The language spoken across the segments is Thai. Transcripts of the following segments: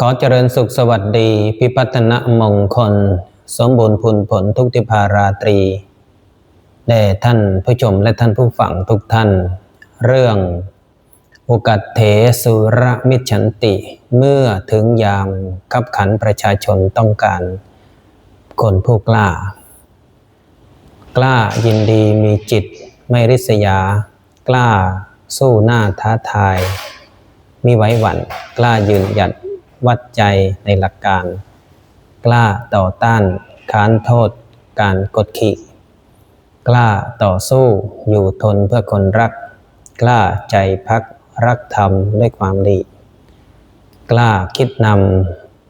ขอเจริญสุขสวัสดีพิพัฒนมงคล สมบูรณ์ผลผลทุกทิพาราตรีแด่ท่านผู้ชมและท่านผู้ฟังทุกท่าน เรื่องโอกาสเถสุรมิชันติเมื่อถึงยามขับขันประชาชนต้องการ คนผู้กล้า กล้ายินดีมีจิตไม่ริษยา กล้าสู้หน้าท้าทาย มีไว้หวั่นกล้ายืนหยัด วัดใจในหลักการ กล้าต่อต้านค้านโทษ การกดขี่ กล้าต่อสู้อยู่ทนเพื่อคนรัก กล้าใจพักรักธรรมด้วยความดี กล้าคิดน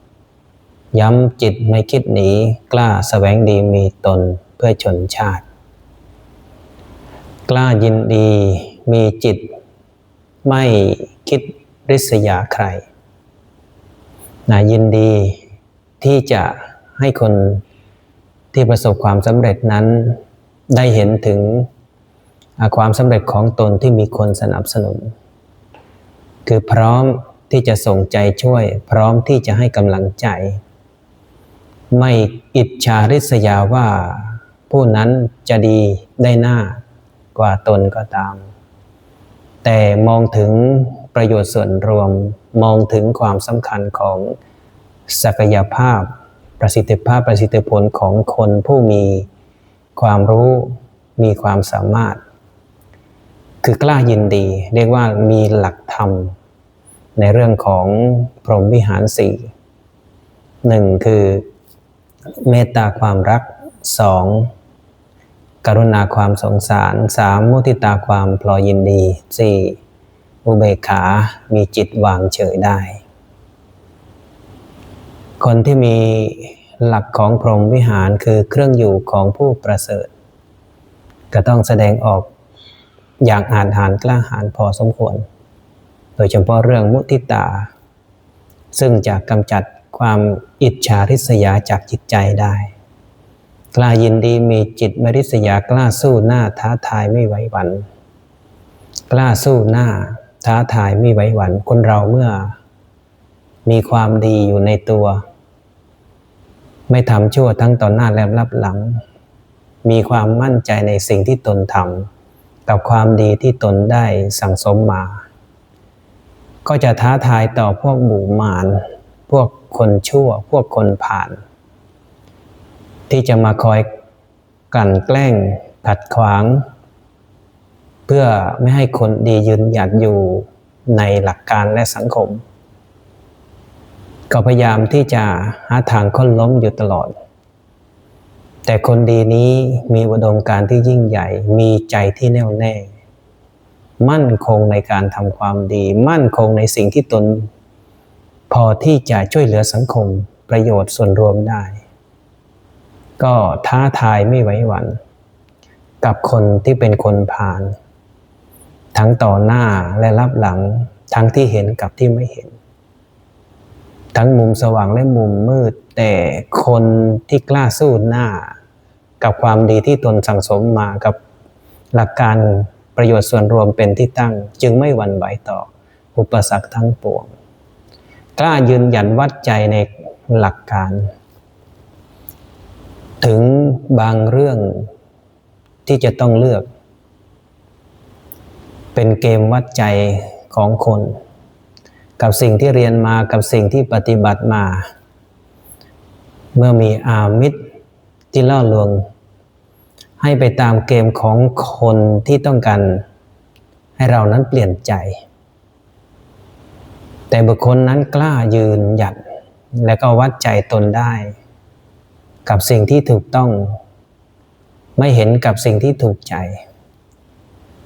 ำย้ำจิตไม่คิดหนี กล้าแสวงดีมีตนเพื่อชนชาติ กล้ายินดีมีจิต ไม่คิดริษยาใคร นะยินดีที่จะให้คนที่ประสบความสำเร็จนั้น ได้เห็นถึงความสำเร็จของตนที่มีคนสนับสนุน คือพร้อมที่จะส่งใจช่วย พร้อมที่จะให้กำลังใจ ไม่อิจฉาริษยาว่าผู้นั้นจะดีได้หน้ากว่าตนก็ตาม แต่มองถึงประโยชน์ส่วนรวม มองถึงความสำคัญของศักยภาพ ประสิทธิภาพประสิทธิผลของคนผู้มีความรู้มีความสามารถ คือกล้ายินดี เรียกว่ามีหลักธรรม ในเรื่องของพรหมวิหารสี่หนึ่งคือเมตตาความรักสองกรุณาความสงสารสามมุติตาความพลอยยินดีสี่ อุเบกขา มีจิตวางเฉยได้ คนที่มีหลักของพรหมวิหารคือเครื่องอยู่ของผู้ประเสริฐ ก็ต้องแสดงออกอย่างอาจหารกล้าหาญพอสมควร โดยเฉพาะเรื่องมุติตา ซึ่งจะกำจัดความอิจฉาริษยาจากจิตใจได้ กล้ายินดีมีจิตมริษยากล้าสู้หน้าท้าทายไม่ไหวหวัน่นกล้าสู้หน้า ท้าทายไม่ไหวหวัน่นคนเราเมื่อ มีความดีอยู่ในตัว ไม่ทำชั่วทั้งต่อหน้าและรับหลัง มีความมั่นใจในสิ่งที่ตนทำกับความดีที่ตนได้สั่งสมมา ก็จะท้าทายต่อพวกหมู่มารพวกคนชั่วพวกคนผ่าน ที่จะมาคอยกลั่นแกล้งขัดขวาง เพื่อไม่ให้คนดียืนหยัดอยู่ในหลักการและสังคม ก็พยายามที่จะหาทางค้นล้มอยู่ตลอด แต่คนดีนี้มีอุดมการที่ยิ่งใหญ่ มีใจที่แน่วแน่ มั่นคงในการทำความดี มั่นคงในสิ่งที่ตน พอที่จะช่วยเหลือสังคมประโยชน์ส่วนรวมได้ ก็ท้าทายไม่ไหวหวัน่นกับคนที่เป็นคนผ่าน ทั้งต่อหน้าและรับหลังทั้งที่เห็นกับที่ไม่เห็น ทั้งมุมสว่างและมุมมืด แต่คนที่กล้าสู้หน้า กับความดีที่ตนสั่งสมมากับหลักการประโยชน์ส่วนรวมเป็นที่ตั้ง จึงไม่หวั่นไหวต่ออุปสรรคทั้งปวง กล้ายืนหยันวัดใจในหลักการ ถึงบางเรื่องที่จะต้องเลือก เป็นเกมวัดใจของคน กับสิ่งที่เรียนมากับสิ่งที่ปฏิบัติมา เมื่อมีอามิตรที่ล่อลวง ให้ไปตามเกมของคนที่ต้องการให้เรานั้นเปลี่ยนใจ แต่บุคคลนั้นกล้ายืนหยัดและก็วัดใจตนได้ กับสิ่งที่ถูกต้อง ไม่เห็นกับสิ่งที่ถูกใจ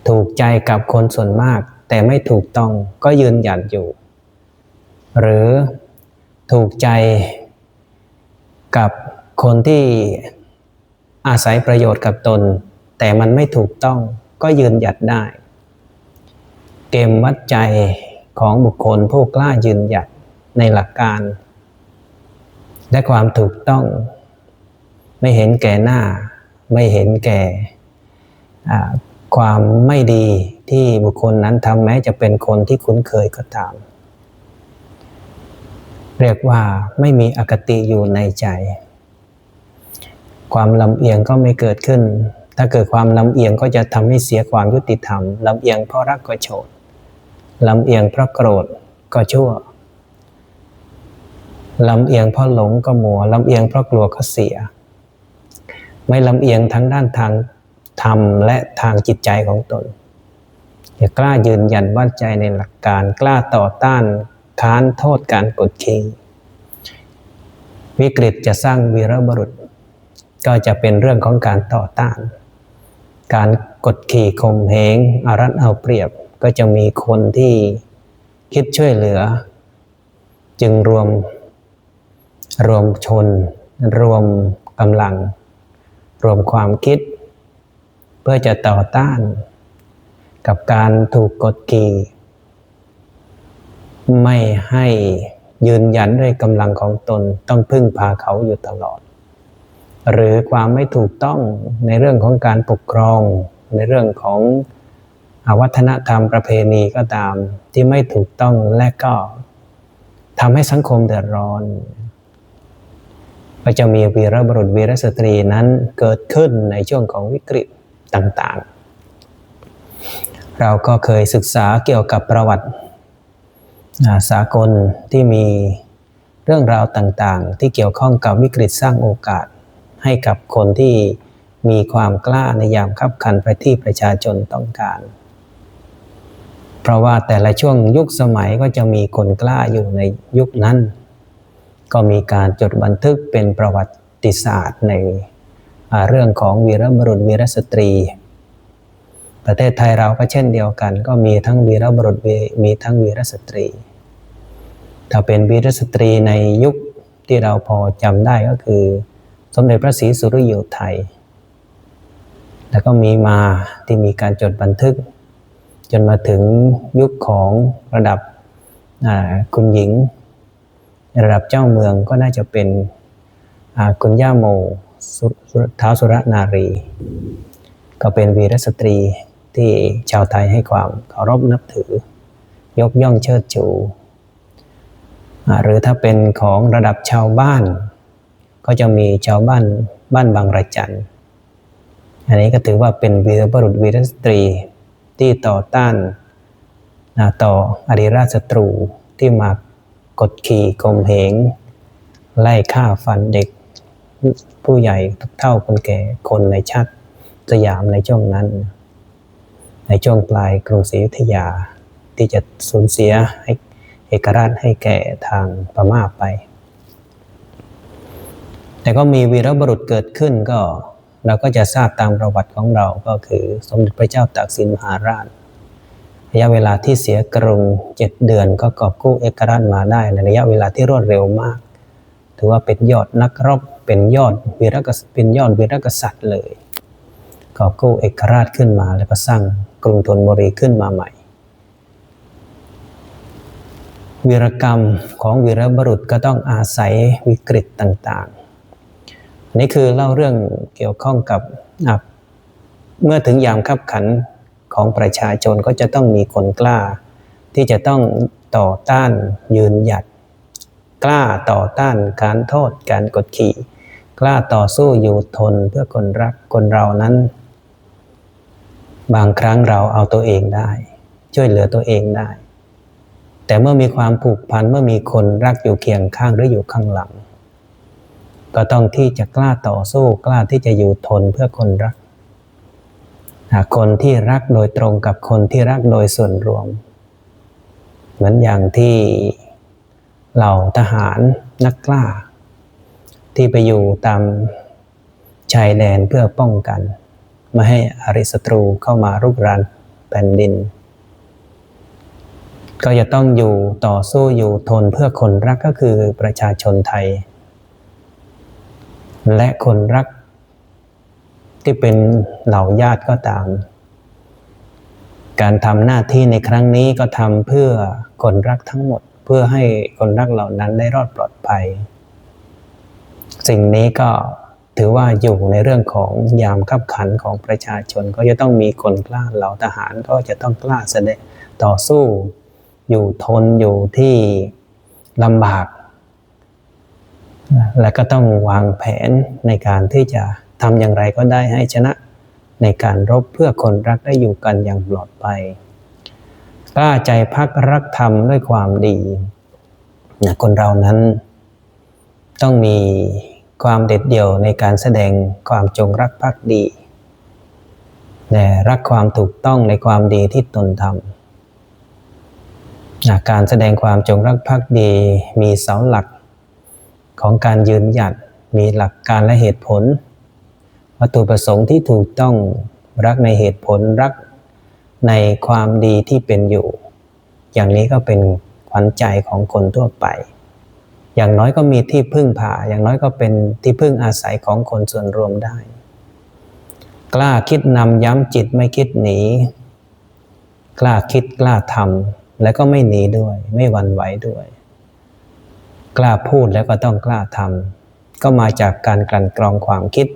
ถูกใจกับคนส่วนมาก แต่ไม่ถูกต้องก็ยืนหยัดอยู่ หรือถูกใจกับคนที่อาศัยประโยชน์กับตน แต่มันไม่ถูกต้องก็ยืนหยัดได้ เกมวัดใจของบุคคลผู้กล้ายืนหยัดในหลักการ และความถูกต้อง ไม่เห็นแก่หน้า ไม่เห็นแก่ ความไม่ดีที่บุคคลนั้นทำแม้จะเป็นคนที่คุ้นเคยก็ตาม เรียกว่าไม่มีอคติอยู่ในใจ ความลำเอียงก็ไม่เกิดขึ้น ถ้าเกิดความลำเอียงก็จะทำให้เสียความยุติธรรมลำเอียงเพราะรักก็โฉดลำเอียงเพราะโกรธก็ชั่วลำเอียงเพราะหลงก็มัวลำเอียงเพราะกลัวก็เสีย ไม่ลำเอียงทั้งด้านทาง ธรรมและทางจิตใจของตนอย่ากล้ายืนยันวัดใจในหลักการ กล้าต่อต้านค้านโทษการกดขี่วิกฤตจะสร้างวีรบุรุษ ก็จะเป็นเรื่องของการต่อต้าน การกดขี่ข่มเหงอารัดเอาเปรียบก็จะมีคนที่คิดช่วยเหลือ จึงรวมรวมชน รวมกำลัง รวมความคิด พื่อจะต่อต้าน กับการถูกกดขี่ไม่ให้ยืนยันด้วยกำลังของตนต้องพึ่งพาเขาอยู่ตลอด หรือความไม่ถูกต้องในเรื่องของการปกครอง ในเรื่องของอวัฒนธรรมประเพณีก็ตามที่ไม่ถูกต้องและก็ทำให้สังคมเดือดร้อน ก็จะมีวีรบุรุษวีรสตรีนั้นเกิดขึ้นในช่วงของวิกฤต ต่างๆ เราก็เคยศึกษาเกี่ยวกับประวัติสากลที่มีเรื่องราวต่างๆ ที่เกี่ยวข้องกับวิกฤตสร้างโอกาส ให้กับคนที่มีความกล้าในยามขับขันไปที่ประชาชนต้องการ เพราะว่าแต่ละช่วงยุคสมัยก็จะมีคนกล้าอยู่ในยุคนั้น ก็มีการจดบันทึกเป็นประวัติศาสตร์ใน เรื่องของวีรบุรุษวีรสตรี ประเทศไทยเราก็เช่นเดียวกัน ก็มีทั้งวีรบุรุษมีทั้งวีรสตรี ถ้าเป็นวีรสตรีในยุคที่เราพอจำได้ก็คือ สมเด็จพระศรีสุริโยไทย แล้วก็มีมาที่มีการจดบันทึก จนมาถึงยุคของระดับคุณหญิง ระดับเจ้าเมืองก็น่าจะเป็นคุณย่าโม ท้าวสุรนารี ก็เป็นวีรสตรีที่ชาวไทยให้ความเคารพนับถือ ยกย่องเชิดชู หรือถ้าเป็นของระดับชาวบ้าน ก็จะมีชาวบ้านบ้านบางระจัน อันนี้ก็ถือว่าเป็นวีรบุรุษวีรสตรีที่ต่อต้านต่ออริราชศัตรูที่มากดขี่ข่มเหงไล่ฆ่าฟันเด็ก ผู้ใหญ่เท่าคนแก่คนในชาติสยามในช่วงนั้น ในช่วงปลายกรุงศรีอยุธยา ที่จะสูญเสียให้เอกราชให้แก่ทางพม่าไป แต่ก็มีวีรบุรุษเกิดขึ้นก็เราก็จะทราบตามประวัติของเราก็คือสมเด็จพระเจ้าตากสินมหาราชระยะเวลาที่เสียกรุงเจ็ดเดือนก็กอบกู้เอกราชมาได้ในระยะเวลาที่รวดเร็วมาก ถือว่าเป็นยอดนักรบ เป็นยอดวีรกษัตริย์เป็นยอดวีรกษัตริย์เลยกอกู้เอกราชขึ้นมาแล้วก็สร้างกรุงธนบุรีขึ้นมาใหม่ วีรกรรมของวีรบุรุษก็ต้องอาศัยวิกฤตต่างๆ นี่คือเล่าเรื่องเกี่ยวข้องกับเมื่อถึงยามขับขันของประชาชนก็จะต้องมีคนกล้า ที่จะต้องต่อต้านยืนหยัด กล้าต่อต้านการโทษการกดขี่ กล้าต่อสู้อยู่ทนเพื่อคนรักคนเรานั้น บางครั้งเราเอาตัวเองได้ ช่วยเหลือตัวเองได้ แต่เมื่อมีความผูกพันเมื่อมีคนรักอยู่เคียงข้างหรืออยู่ข้างหลัง ก็ต้องที่จะกล้าต่อสู้กล้าที่จะอยู่ทนเพื่อคนรักหากคนที่รักโดยตรงกับคนที่รักโดยส่วนรวม เหมือนอย่างที่เหล่าทหารนักกล้า ที่ไปอยู่ตามชายแดนเพื่อป้องกัน ไม่ให้อริศัตรูเข้ามารุกรานแผ่นดิน ก็จะต้องอยู่ต่อสู้อยู่ทนเพื่อคนรักก็คือประชาชนไทย และคนรักที่เป็นเหล่าญาติก็ตาม การทำหน้าที่ในครั้งนี้ก็ทำเพื่อคนรักทั้งหมด เพื่อให้คนรักเหล่านั้นได้รอดปลอดภัย สิ่งนี้ก็ถือว่าอยู่ในเรื่องของยามขับขันของประชาชนก็จะต้องมีคนกล้าเหล่าทหารก็จะต้องกล้าแสดงต่อสู้ อยู่ทนอยู่ที่ลำบาก และก็ต้องวางแผนในการที่จะทำอย่างไรก็ได้ให้ชนะในการรบเพื่อคนรักได้อยู่กันอย่างปลอดภัยกล้าใจพักรักธรรมด้วยความดีนะคนเรานั้นต้องมี ความเด็ดเดี่ยวในการแสดงความจงรักภักดีแต่รักความถูกต้องในความดีที่ตนทำนะการแสดงความจงรักภักดีมีเสาหลักของการยืนหยัดมีหลักการและเหตุผล วัตถุประสงค์ที่ถูกต้องรักในเหตุผลรักในความดีที่เป็นอยู่ อย่างนี้ก็เป็นขวัญใจของคนทั่วไป อย่างน้อยก็มีที่พึ่งพาอย่างน้อยก็เป็นที่พึ่งอาศัยของคนส่วนรวมได้ กล้าคิดนำย้ำจิตไม่คิดหนี กล้าคิดกล้าทำและก็ไม่หนีด้วย ไม่หวั่นไหวด้วย กล้าพูดแล้วก็ต้องกล้าทำก็มาจากการกลั่นกรองความคิด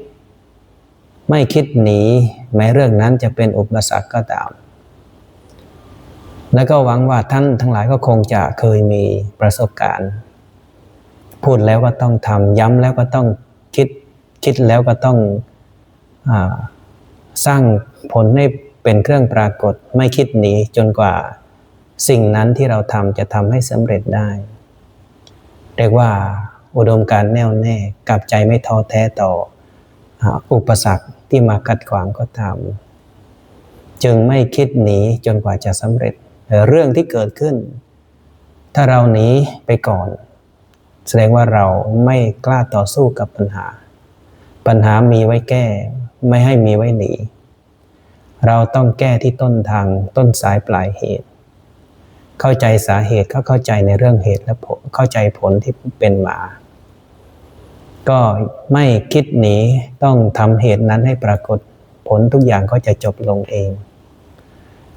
ไม่คิดหนีแม้เรื่องนั้นจะเป็นอุปสรรคก็ตามและก็หวังว่าท่านทั้งหลายก็คงจะเคยมีประสบการณ์ พูดแล้วก็ต้องทำย้ำแล้วก็ต้องคิดคิดแล้วก็ต้องอสร้างผลให้เป็นเครื่องปรากฏไม่คิดหนีจนกว่าสิ่งนั้นที่เราทำจะทำให้สำเร็จได้ เรียกว่าอุดมการแน่วแน่กับใจไม่ท้อแท้ต่ออุปสรรคที่มากัดขวางก็ทำจึงไม่คิดหนีจนกว่าจะสำเร็จ เรื่องที่เกิดขึ้น ถ้าเราหนีไปก่อน แสดงว่าเราไม่กล้าต่อสู้กับปัญหา ปัญหามีไว้แก้ ไม่ให้มีไว้หนี เราต้องแก้ที่ต้นทางต้นสายปลายเหตุ เข้าใจสาเหตุก็เข้าใจในเรื่องเหตุและผลเข้าใจผลที่เป็นมา ก็ไม่คิดหนีต้องทำเหตุนั้นให้ปรากฏผลทุกอย่างก็จะจบลงเอง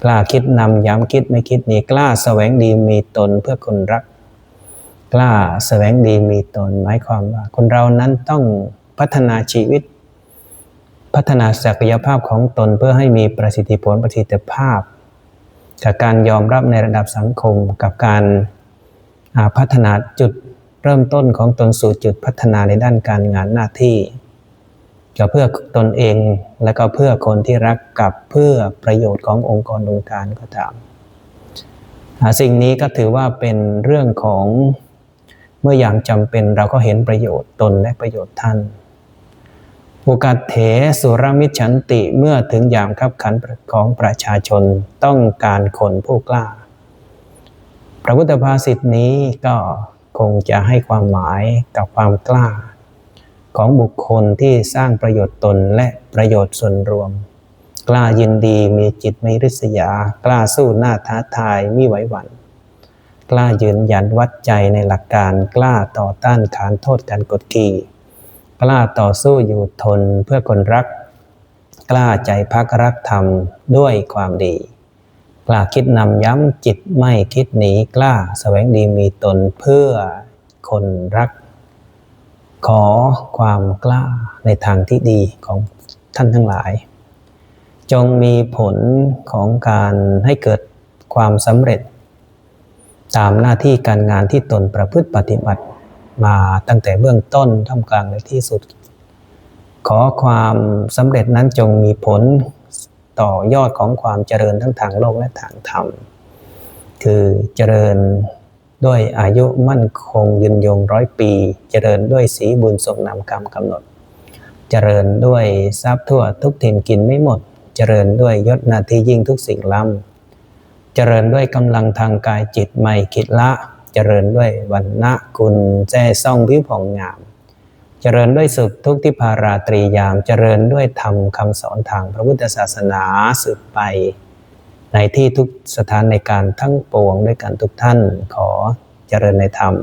กล้าคิดนำย้ำคิดไม่คิดหนีกล้าแสวงดีมีตนเพื่อคนรัก กล้าแสวงดีมีตนหมายความว่า คนเรานั้นต้องพัฒนาชีวิต พัฒนาศักยภาพของตนเพื่อให้มีประสิทธิผลประสิทธิภาพกับการยอมรับในระดับสังคมกับการพัฒนาจุดเริ่มต้นของตนสู่จุดพัฒนาในด้านการงานหน้าที่ก็เพื่อตนเองและก็เพื่อคนที่รักกับเพื่อประโยชน์ขององค์กรองค์การก็ตามสิ่งนี้ก็ถือว่าเป็นเรื่องของ มื่อยางจำเป็นเราก็เห็นประโยชน์ตนและประโยชน์ท่านโอกาสเถสุรมิชันติเมื่อถึงยามขับขันของประชาชนต้องการคนผู้กล้า พระพุทธภาษิตนี้ก็คงจะให้ความหมายกับความกล้า ของบุคคลที่สร้างประโยชน์ตนและประโยชน์ส่วนรวม กล้ายินดีมีจิตไม่ริษยา กล้าสู้หน้าท้าทายมิไหวหวัน่น กล้ายืนยันวัดใจในหลักการกล้าต่อต้านขานโทษการกดขี่กล้าต่อสู้อยู่ทนเพื่อคนรัก กล้าใจพักรักธรรมด้วยความดี กล้าคิดนำย้ำจิตไม่คิดหนีกล้าแสวงดีมีตนเพื่อคนรัก ขอความกล้าในทางที่ดีของท่านทั้งหลาย จงมีผลของการให้เกิดความสำเร็จ ตามหน้าที่การงานที่ตนประพฤติปฏิบัติมาตั้งแต่เบื้องต้นท่ามกลางในที่สุด ขอความสำเร็จนั้นจงมีผลต่อยอดของความเจริญทั้งทางโลกและทางธรรม คือเจริญด้วยอายุมั่นคงยืนยงร้อยปี เจริญด้วยสีบุญสมนามกรรมกำหนด เจริญด้วยทรัพย์ทั่วทุกถิ่นกินไม่หมด เจริญด้วยยศนาทียิ่งทุกสิ่งล้ำ เจริญด้วยกำลังทางกายจิตไม่คิดละ เจริญด้วยวันณะคุณแจ้ซ่องพิพองงาม เจริญด้วยสุขทุกทิพาราตรียาม เจริญด้วยธรรมคำสอนทางพระพุทธศาสนาสืบไป ในที่ทุกสถานในการทั้งปวงด้วยกันทุกท่านขอเจริญในธรรม